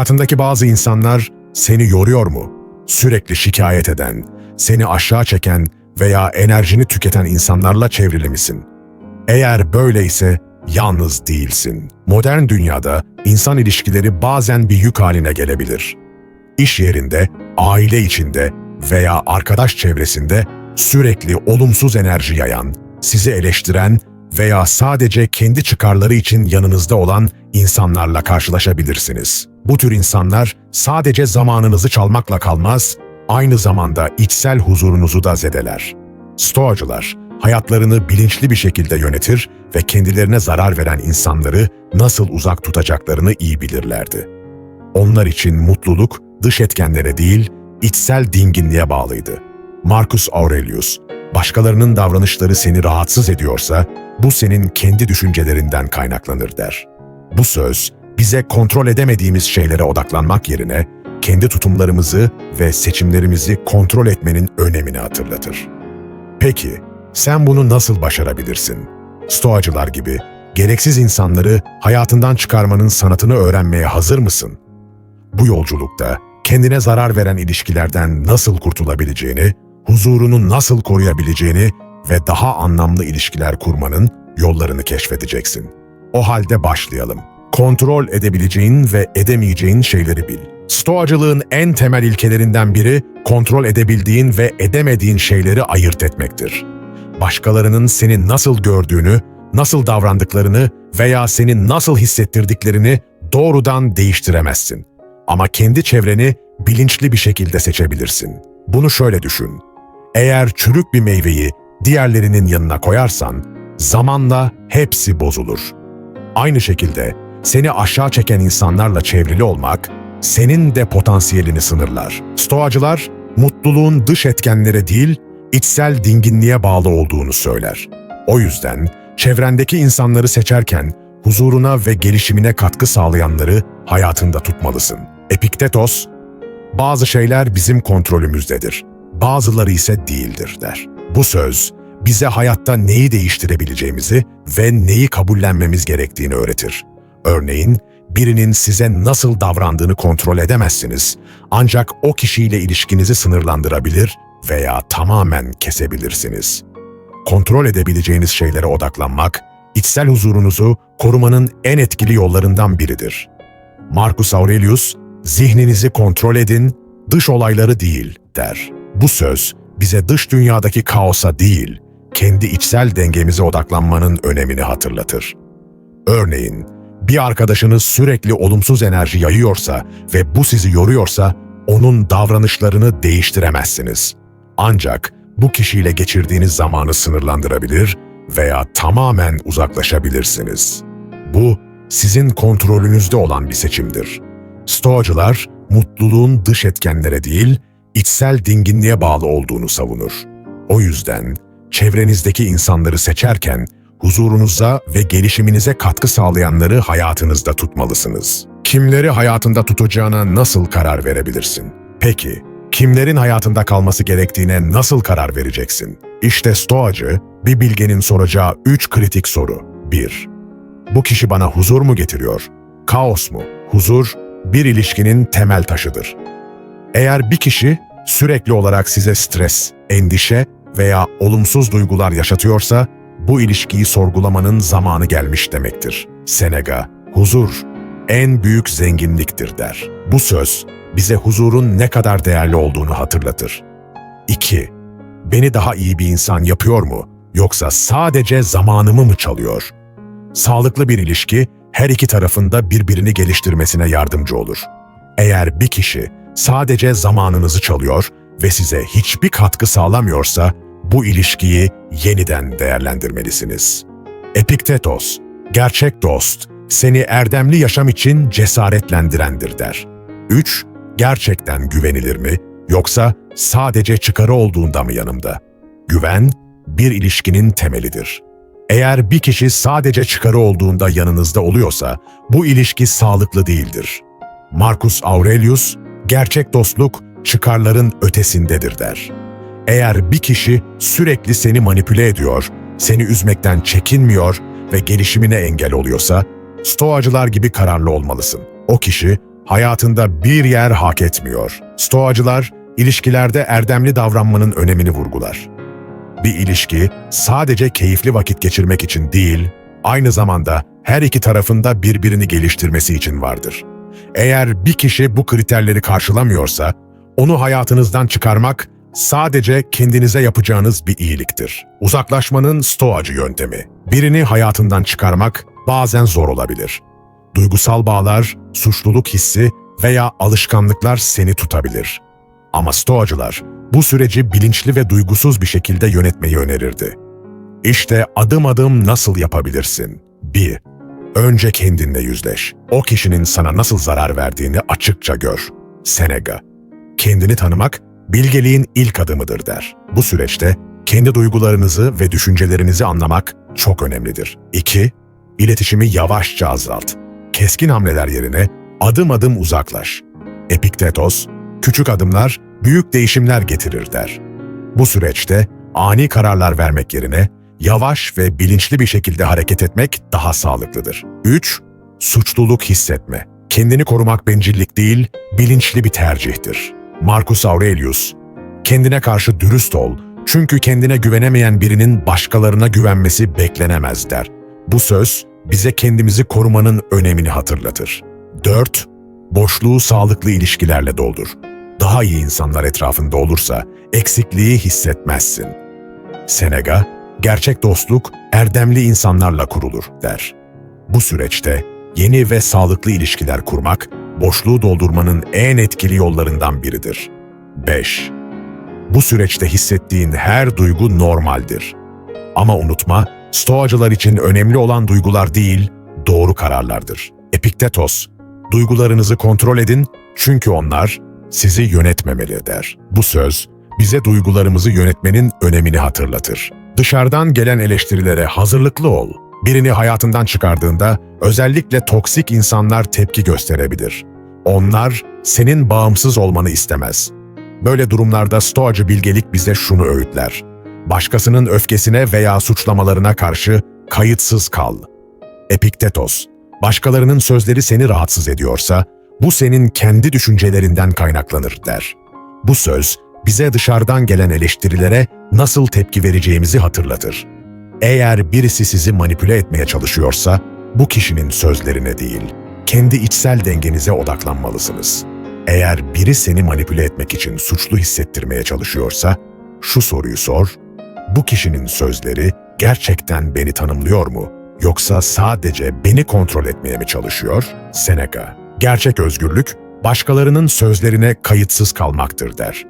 Hayatındaki bazı insanlar seni yoruyor mu? Sürekli şikayet eden, seni aşağı çeken veya enerjini tüketen insanlarla çevrili misin? Eğer böyleyse yalnız değilsin. Modern dünyada insan ilişkileri bazen bir yük haline gelebilir. İş yerinde, aile içinde veya arkadaş çevresinde sürekli olumsuz enerji yayan, sizi eleştiren veya sadece kendi çıkarları için yanınızda olan insanlarla karşılaşabilirsiniz. Bu tür insanlar sadece zamanınızı çalmakla kalmaz, aynı zamanda içsel huzurunuzu da zedeler. Stoacılar, hayatlarını bilinçli bir şekilde yönetir ve kendilerine zarar veren insanları nasıl uzak tutacaklarını iyi bilirlerdi. Onlar için mutluluk dış etkenlere değil, içsel dinginliğe bağlıydı. Marcus Aurelius, başkalarının davranışları seni rahatsız ediyorsa, bu senin kendi düşüncelerinden kaynaklanır der. Bu söz, bize kontrol edemediğimiz şeylere odaklanmak yerine, kendi tutumlarımızı ve seçimlerimizi kontrol etmenin önemini hatırlatır. Peki, sen bunu nasıl başarabilirsin? Stoacılar gibi, gereksiz insanları hayatından çıkarmanın sanatını öğrenmeye hazır mısın? Bu yolculukta kendine zarar veren ilişkilerden nasıl kurtulabileceğini, huzurunu nasıl koruyabileceğini ve daha anlamlı ilişkiler kurmanın yollarını keşfedeceksin. O halde başlayalım. Kontrol edebileceğin ve edemeyeceğin şeyleri bil. Stoacılığın en temel ilkelerinden biri kontrol edebildiğin ve edemediğin şeyleri ayırt etmektir. Başkalarının seni nasıl gördüğünü, nasıl davrandıklarını veya seni nasıl hissettirdiklerini doğrudan değiştiremezsin. Ama kendi çevreni bilinçli bir şekilde seçebilirsin. Bunu şöyle düşün. Eğer çürük bir meyveyi diğerlerinin yanına koyarsan, zamanla hepsi bozulur. Aynı şekilde seni aşağı çeken insanlarla çevrili olmak, senin de potansiyelini sınırlar. Stoacılar, mutluluğun dış etkenlere değil, içsel dinginliğe bağlı olduğunu söyler. O yüzden çevrendeki insanları seçerken huzuruna ve gelişimine katkı sağlayanları hayatında tutmalısın. Epiktetos, bazı şeyler bizim kontrolümüzdedir, bazıları ise değildir der. Bu söz, bize hayatta neyi değiştirebileceğimizi ve neyi kabullenmemiz gerektiğini öğretir. Örneğin, birinin size nasıl davrandığını kontrol edemezsiniz. Ancak o kişiyle ilişkinizi sınırlandırabilir veya tamamen kesebilirsiniz. Kontrol edebileceğiniz şeylere odaklanmak, içsel huzurunuzu korumanın en etkili yollarından biridir. Marcus Aurelius, zihninizi kontrol edin, dış olayları değil der. Bu söz bize dış dünyadaki kaosa değil, kendi içsel dengemize odaklanmanın önemini hatırlatır. Örneğin, bir arkadaşınız sürekli olumsuz enerji yayıyorsa ve bu sizi yoruyorsa, onun davranışlarını değiştiremezsiniz. Ancak bu kişiyle geçirdiğiniz zamanı sınırlandırabilir veya tamamen uzaklaşabilirsiniz. Bu, sizin kontrolünüzde olan bir seçimdir. Stoacılar, mutluluğun dış etkenlere değil, içsel dinginliğe bağlı olduğunu savunur. O yüzden, çevrenizdeki insanları seçerken, huzurunuza ve gelişiminize katkı sağlayanları hayatınızda tutmalısınız. Kimleri hayatında tutacağına nasıl karar verebilirsin? Peki, kimlerin hayatında kalması gerektiğine nasıl karar vereceksin? İşte Stoacı, bir bilgenin soracağı üç kritik soru. 1. Bu kişi bana huzur mu getiriyor? Kaos mu? Huzur, bir ilişkinin temel taşıdır. Eğer bir kişi sürekli olarak size stres, endişe veya olumsuz duygular yaşatıyorsa, bu ilişkiyi sorgulamanın zamanı gelmiş demektir. Seneca, huzur en büyük zenginliktir der. Bu söz bize huzurun ne kadar değerli olduğunu hatırlatır. 2. Beni daha iyi bir insan yapıyor mu yoksa sadece zamanımı mı çalıyor? Sağlıklı bir ilişki her iki tarafında birbirini geliştirmesine yardımcı olur. Eğer bir kişi sadece zamanınızı çalıyor ve size hiçbir katkı sağlamıyorsa bu ilişkiyi yeniden değerlendirmelisiniz. Epiktetos, gerçek dost, seni erdemli yaşam için cesaretlendirendir der. 3. Gerçekten güvenilir mi yoksa sadece çıkarı olduğunda mı yanımda? Güven, bir ilişkinin temelidir. Eğer bir kişi sadece çıkarı olduğunda yanınızda oluyorsa, bu ilişki sağlıklı değildir. Marcus Aurelius, gerçek dostluk çıkarların ötesindedir der. Eğer bir kişi sürekli seni manipüle ediyor, seni üzmekten çekinmiyor ve gelişimine engel oluyorsa, stoacılar gibi kararlı olmalısın. O kişi hayatında bir yer hak etmiyor. Stoacılar, ilişkilerde erdemli davranmanın önemini vurgular. Bir ilişki sadece keyifli vakit geçirmek için değil, aynı zamanda her iki tarafında birbirini geliştirmesi için vardır. Eğer bir kişi bu kriterleri karşılamıyorsa, onu hayatınızdan çıkarmak sadece kendinize yapacağınız bir iyiliktir. Uzaklaşmanın stoacı yöntemi. Birini hayatından çıkarmak bazen zor olabilir. Duygusal bağlar, suçluluk hissi veya alışkanlıklar seni tutabilir. Ama stoacılar bu süreci bilinçli ve duygusuz bir şekilde yönetmeyi önerirdi. İşte adım adım nasıl yapabilirsin? 1. Önce kendinle yüzleş. O kişinin sana nasıl zarar verdiğini açıkça gör. Senega. Kendini tanımak, bilgeliğin ilk adımıdır der. Bu süreçte kendi duygularınızı ve düşüncelerinizi anlamak çok önemlidir. 2. İletişimi yavaşça azalt. Keskin hamleler yerine adım adım uzaklaş. Epiktetos, küçük adımlar büyük değişimler getirir der. Bu süreçte ani kararlar vermek yerine yavaş ve bilinçli bir şekilde hareket etmek daha sağlıklıdır. 3. Suçluluk hissetme. Kendini korumak bencillik değil, bilinçli bir tercihtir. Marcus Aurelius, kendine karşı dürüst ol çünkü kendine güvenemeyen birinin başkalarına güvenmesi beklenemez der. Bu söz bize kendimizi korumanın önemini hatırlatır. 4. Boşluğu sağlıklı ilişkilerle doldur. Daha iyi insanlar etrafında olursa eksikliği hissetmezsin. Senega, gerçek dostluk erdemli insanlarla kurulur der. Bu süreçte yeni ve sağlıklı ilişkiler kurmak, boşluğu doldurmanın en etkili yollarından biridir. 5. Bu süreçte hissettiğin her duygu normaldir. Ama unutma, Stoacılar için önemli olan duygular değil, doğru kararlardır. Epiktetos, duygularınızı kontrol edin çünkü onlar sizi yönetmemeli der. Bu söz, bize duygularımızı yönetmenin önemini hatırlatır. Dışarıdan gelen eleştirilere hazırlıklı ol. Birini hayatından çıkardığında özellikle toksik insanlar tepki gösterebilir. Onlar senin bağımsız olmanı istemez. Böyle durumlarda stoacı bilgelik bize şunu öğütler. Başkasının öfkesine veya suçlamalarına karşı kayıtsız kal. Epiktetos, başkalarının sözleri seni rahatsız ediyorsa, bu senin kendi düşüncelerinden kaynaklanır der. Bu söz, bize dışarıdan gelen eleştirilere nasıl tepki vereceğimizi hatırlatır. Eğer birisi sizi manipüle etmeye çalışıyorsa, bu kişinin sözlerine değil, kendi içsel dengenize odaklanmalısınız. Eğer biri seni manipüle etmek için suçlu hissettirmeye çalışıyorsa, şu soruyu sor, bu kişinin sözleri gerçekten beni tanımlıyor mu? Yoksa sadece beni kontrol etmeye mi çalışıyor? Seneca, gerçek özgürlük, başkalarının sözlerine kayıtsız kalmaktır der.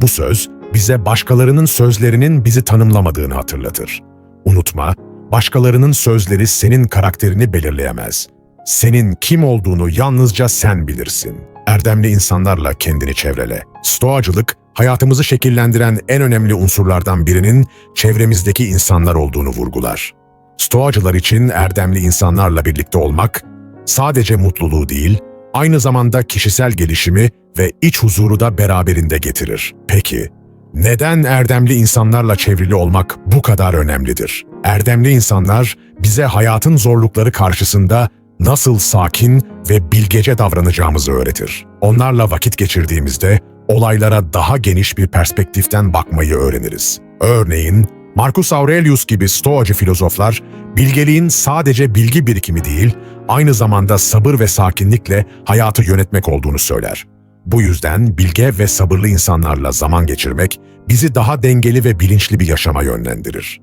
Bu söz, bize başkalarının sözlerinin bizi tanımlamadığını hatırlatır. Unutma, başkalarının sözleri senin karakterini belirleyemez. Senin kim olduğunu yalnızca sen bilirsin. Erdemli insanlarla kendini çevrele. Stoacılık, hayatımızı şekillendiren en önemli unsurlardan birinin çevremizdeki insanlar olduğunu vurgular. Stoacılar için erdemli insanlarla birlikte olmak, sadece mutluluğu değil, aynı zamanda kişisel gelişimi ve iç huzuru da beraberinde getirir. Peki, neden erdemli insanlarla çevrili olmak bu kadar önemlidir? Erdemli insanlar bize hayatın zorlukları karşısında nasıl sakin ve bilgece davranacağımızı öğretir. Onlarla vakit geçirdiğimizde olaylara daha geniş bir perspektiften bakmayı öğreniriz. Örneğin, Marcus Aurelius gibi Stoacı filozoflar, bilgeliğin sadece bilgi birikimi değil, aynı zamanda sabır ve sakinlikle hayatı yönetmek olduğunu söyler. Bu yüzden bilge ve sabırlı insanlarla zaman geçirmek bizi daha dengeli ve bilinçli bir yaşama yönlendirir.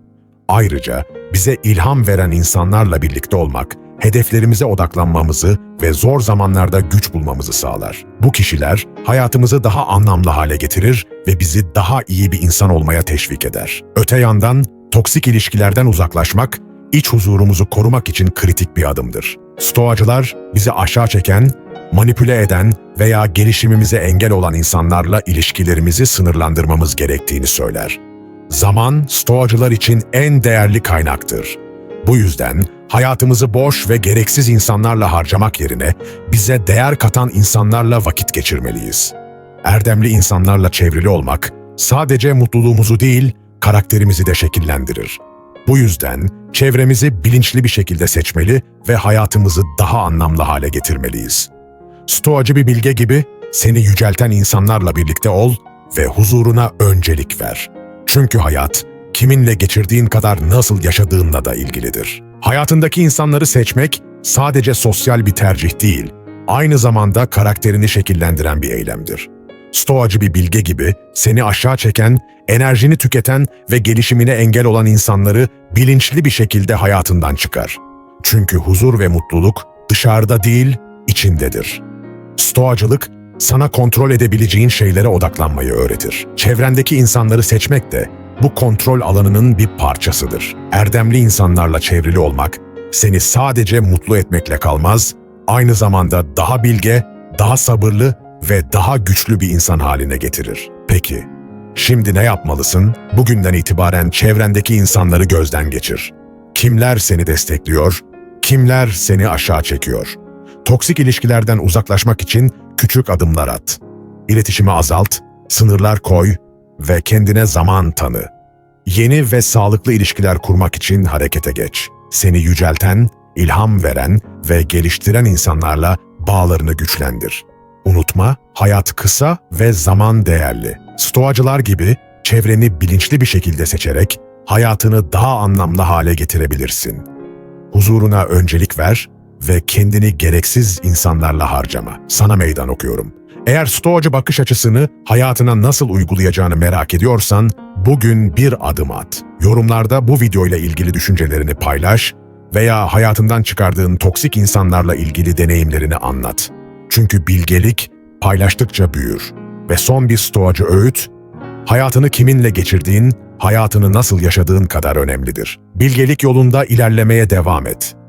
Ayrıca bize ilham veren insanlarla birlikte olmak, hedeflerimize odaklanmamızı ve zor zamanlarda güç bulmamızı sağlar. Bu kişiler hayatımızı daha anlamlı hale getirir ve bizi daha iyi bir insan olmaya teşvik eder. Öte yandan toksik ilişkilerden uzaklaşmak, iç huzurumuzu korumak için kritik bir adımdır. Stoacılar bizi aşağı çeken, manipüle eden veya gelişimimize engel olan insanlarla ilişkilerimizi sınırlandırmamız gerektiğini söyler. Zaman, stoacılar için en değerli kaynaktır. Bu yüzden hayatımızı boş ve gereksiz insanlarla harcamak yerine bize değer katan insanlarla vakit geçirmeliyiz. Erdemli insanlarla çevrili olmak sadece mutluluğumuzu değil, karakterimizi de şekillendirir. Bu yüzden çevremizi bilinçli bir şekilde seçmeli ve hayatımızı daha anlamlı hale getirmeliyiz. Stoacı bir bilge gibi seni yücelten insanlarla birlikte ol ve huzuruna öncelik ver. Çünkü hayat kiminle geçirdiğin kadar nasıl yaşadığınla da ilgilidir. Hayatındaki insanları seçmek sadece sosyal bir tercih değil, aynı zamanda karakterini şekillendiren bir eylemdir. Stoacı bir bilge gibi seni aşağı çeken, enerjini tüketen ve gelişimine engel olan insanları bilinçli bir şekilde hayatından çıkar. Çünkü huzur ve mutluluk dışarıda değil, içindedir. Stoacılık, sana kontrol edebileceğin şeylere odaklanmayı öğretir. Çevrendeki insanları seçmek de bu kontrol alanının bir parçasıdır. Erdemli insanlarla çevrili olmak, seni sadece mutlu etmekle kalmaz, aynı zamanda daha bilge, daha sabırlı ve daha güçlü bir insan haline getirir. Peki, şimdi ne yapmalısın? Bugünden itibaren çevrendeki insanları gözden geçir. Kimler seni destekliyor, kimler seni aşağı çekiyor? Toksik ilişkilerden uzaklaşmak için küçük adımlar at. İletişimi azalt, sınırlar koy ve kendine zaman tanı. Yeni ve sağlıklı ilişkiler kurmak için harekete geç. Seni yücelten, ilham veren ve geliştiren insanlarla bağlarını güçlendir. Unutma, hayat kısa ve zaman değerli. Stoacılar gibi çevreni bilinçli bir şekilde seçerek hayatını daha anlamlı hale getirebilirsin. Huzuruna öncelik ver ve kendini gereksiz insanlarla harcama. Sana meydan okuyorum. Eğer stoacı bakış açısını hayatına nasıl uygulayacağını merak ediyorsan bugün bir adım at. Yorumlarda bu videoyla ilgili düşüncelerini paylaş veya hayatından çıkardığın toksik insanlarla ilgili deneyimlerini anlat. Çünkü bilgelik paylaştıkça büyür. Ve son bir stoacı öğüt, hayatını kiminle geçirdiğin, hayatını nasıl yaşadığın kadar önemlidir. Bilgelik yolunda ilerlemeye devam et.